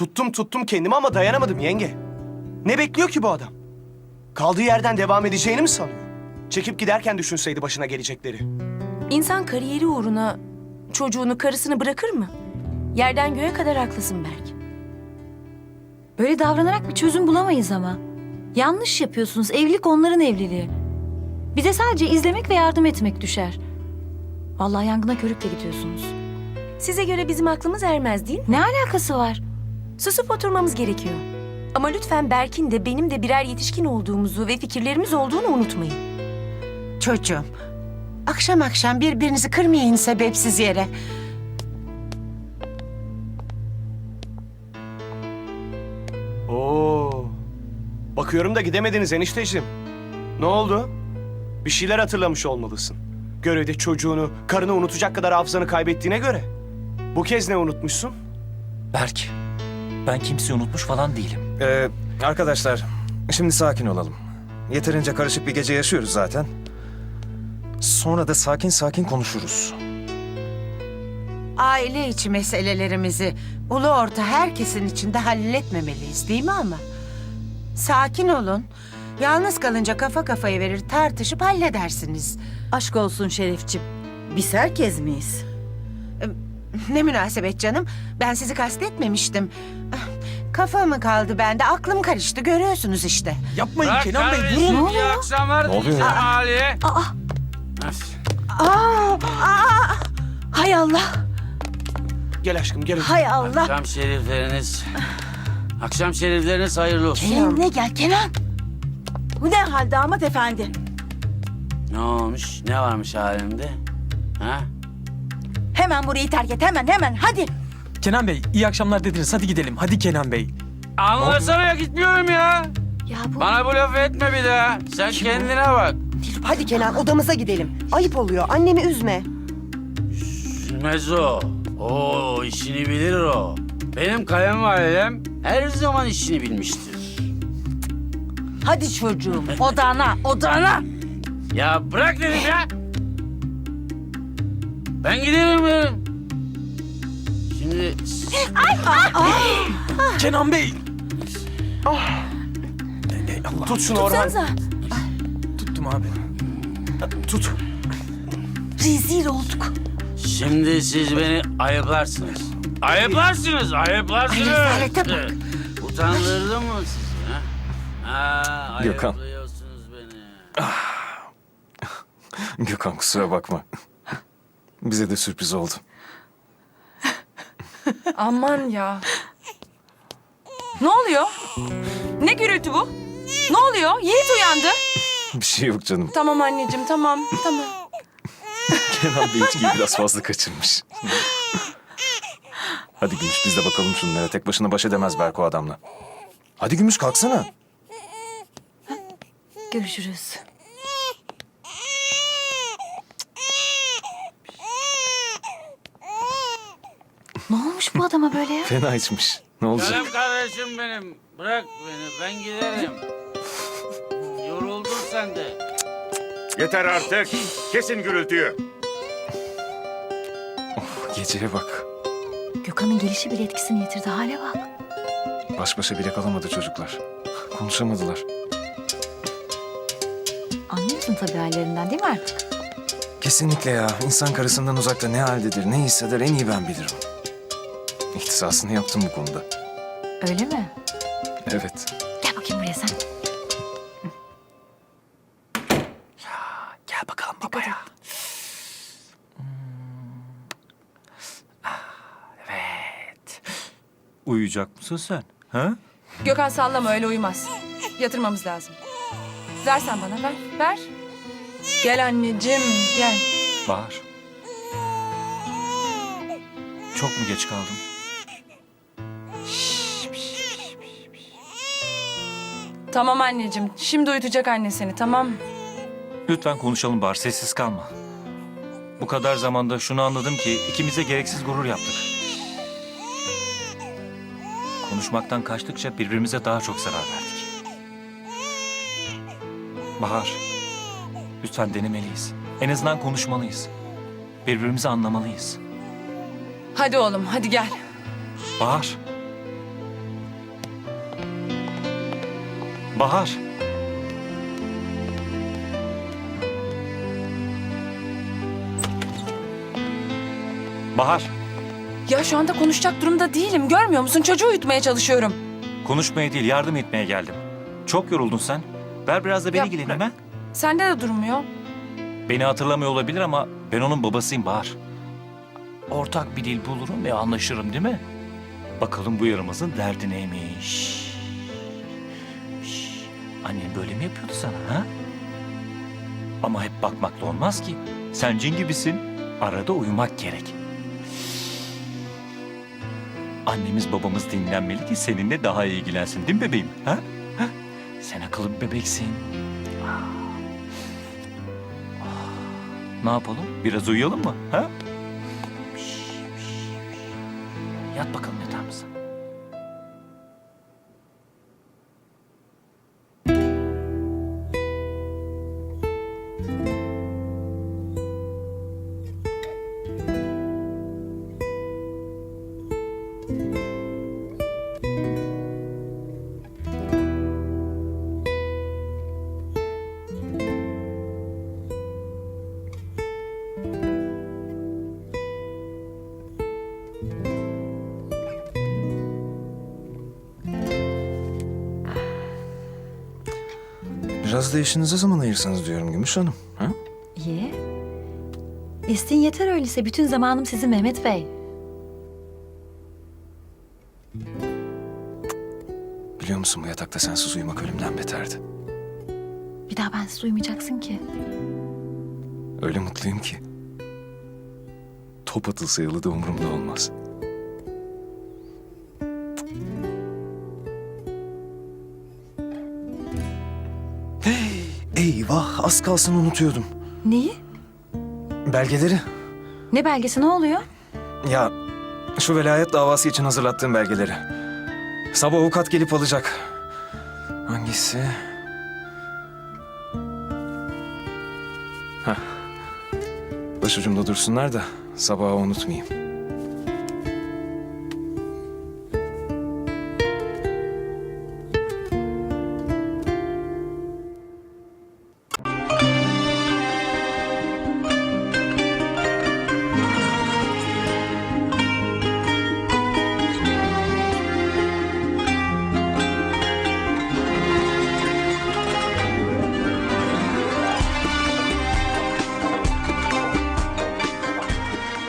Tuttum tuttum kendimi ama dayanamadım yenge. Ne bekliyor ki bu adam? Kaldığı yerden devam edeceğini mi sanıyor? Çekip giderken düşünseydi başına gelecekleri. İnsan kariyeri uğruna çocuğunu, karısını bırakır mı? Yerden göğe kadar haklısın Berk. Böyle davranarak bir çözüm bulamayız ama. Yanlış yapıyorsunuz. Evlilik onların evliliği. Bize sadece izlemek ve yardım etmek düşer. Vallahi yangına körükle gidiyorsunuz. Size göre bizim aklımız ermez değil mi? Ne alakası var? Susup oturmamız gerekiyor. Ama lütfen Berk'in de benim de birer yetişkin olduğumuzu ve fikirlerimiz olduğunu unutmayın. Çocuğum, akşam akşam birbirinizi kırmayın sebepsiz yere. Oo. Bakıyorum da gidemediniz enişteciğim. Ne oldu? Bir şeyler hatırlamış olmalısın. Görevde çocuğunu, karını unutacak kadar hafızanı kaybettiğine göre. Bu kez ne unutmuşsun? Berk, ben kimseyi unutmuş falan değilim. Ee, arkadaşlar, şimdi sakin olalım. Yeterince karışık bir gece yaşıyoruz zaten. Sonra da sakin sakin konuşuruz. Aile içi meselelerimizi ulu orta herkesin içinde halletmemeliyiz değil mi ama? Sakin olun. Yalnız kalınca kafa kafaya verir tartışıp halledersiniz. Aşk olsun Şerifçim. Biz herkes miyiz? Ne münasebet canım. Ben sizi kastetmemiştim. Ah, Kafa mı kaldı bende? Aklım karıştı. Görüyorsunuz işte. Yapmayın Bırak Kenan Bey, kardeşim, durun. İyi akşamlar Ne oluyor diyeceğim ya? Ali'ye. Hay Allah, Gel aşkım gel. hay Allah. Akşam şerifleriniz. Akşam şerifleriniz hayırlı olsun. Kendine gel Kenan. Bu ne hal damat efendi? Ne olmuş? Ne varmış halimde? Ha? Hemen burayı terk et, hemen hemen hadi. Kenan Bey, iyi akşamlar dediniz. Hadi gidelim. Hadi Kenan Bey. Anlasana ya gitmiyorum ya. Ya bu... Bana bu lafı etme bir daha. Sen kendine bak. Hadi Kenan odamıza gidelim. Ayıp oluyor. Annemi üzme. Üzülmez o. Oo işini bilir o. Benim kayınvalidem her zaman işini bilmiştir. Hadi çocuğum, odana, odana. Ya bırak dedim ya. Ben giderim dedim. Şimdi Kenan Bey. Ey Allah. Tut şunu Orhan. Tuttum abi. Tut. Rezil olduk. Şimdi siz beni ayıplarsınız. Ayıplarsınız, ayıplarsınız. rezalete bak. Utandırdım mı sizi ha? Ha, Gökhan. ayıplıyorsunuz beni. Gökhan kusura bakma. Bize de sürpriz oldu. Aman ya. Ne oluyor? Ne gürültü bu? Ne oluyor? Yiğit uyandı. Bir şey yok canım. Tamam anneciğim tamam tamam. Kenan Bey içkiyi biraz fazla kaçırmış. Hadi Gümüş biz de bakalım şunlara. Tek başına baş edemez Berk o adamla. Hadi Gümüş kalksana. Görüşürüz. Ne olmuş bu adama böyle ya? Fena içmiş. Ne olacak? Canım kardeşim benim. Bırak beni, ben giderim. Yoruldun sen de. Yeter artık. Kesin gürültüyü. Geceye bak. Gökhan'ın gelişi bile etkisini yitirdi. Hale bak. Baş başa bile kalamadı çocuklar. Konuşamadılar. Anlıyorsun tabii hallerinden değil mi artık? Kesinlikle ya. İnsan karısından uzakta ne haldedir, ne hisseder en iyi ben bilirim. İhtisasını yaptım bu konuda. Öyle mi? Evet. Gel bakayım buraya sen. Gel bakalım babaya. Evet. Uyuyacak mısın sen? Ha? Gökhan sallama öyle uyumaz. Yatırmamız lazım. Ver sen bana ver ver. Gel anneciğim gel. Bahar. Çok mu geç kaldım? Tamam anneciğim şimdi uyutacak anne seni tamam. Lütfen konuşalım Bahar, sessiz kalma. Bu kadar zamanda şunu anladım ki ikimize gereksiz gurur yaptık. Konuşmaktan kaçtıkça birbirimize daha çok zarar verdik. Bahar, lütfen denemeliyiz. En azından konuşmalıyız. Birbirimizi anlamalıyız. Hadi oğlum hadi gel. Bahar, Bahar. Bahar, Ya şu anda konuşacak durumda değilim. Görmüyor musun? Çocuğu uyutmaya çalışıyorum. konuşmaya değil yardım etmeye geldim. Çok yoruldun sen. Ver biraz da beni Ya ilgileneyim bırak. Sende de durmuyor. Beni hatırlamıyor olabilir ama ben onun babasıyım Bahar. Ortak bir dil bulurum ve anlaşırım değil mi? Bakalım bu yaramazın derdi neymiş? Annen böyle mi yapıyordu sana ha? Ama hep bakmakla olmaz ki. Sen cin gibisin. Arada uyumak gerek. Annemiz babamız dinlenmeli ki seninle daha iyi ilgilensin değil mi bebeğim? Ha? ha? Sen akıllı bir bebeksin. Ne yapalım? Biraz uyuyalım mı? Ha? Yat bakalım yatağımıza. Biraz da işinize zaman ayırsanız diyorum Gümüş Hanım. Ha? İyi. İsteyin yeter öyleyse. Bütün zamanım sizin Mehmet Bey. Biliyor musun bu yatakta sensiz uyumak ölümden beterdi. Bir daha bensiz uyumayacaksın ki. Öyle mutluyum ki. Top atılsa yalı da umurumda olmaz. Hey, eyvah az kalsın unutuyordum. Neyi? Belgeleri. Ne belgesi ne oluyor? Ya şu velayet davası için hazırlattığım belgeleri. Sabah avukat gelip alacak. Hangisi? Heh. Başucumda dursunlar da sabaha unutmayayım.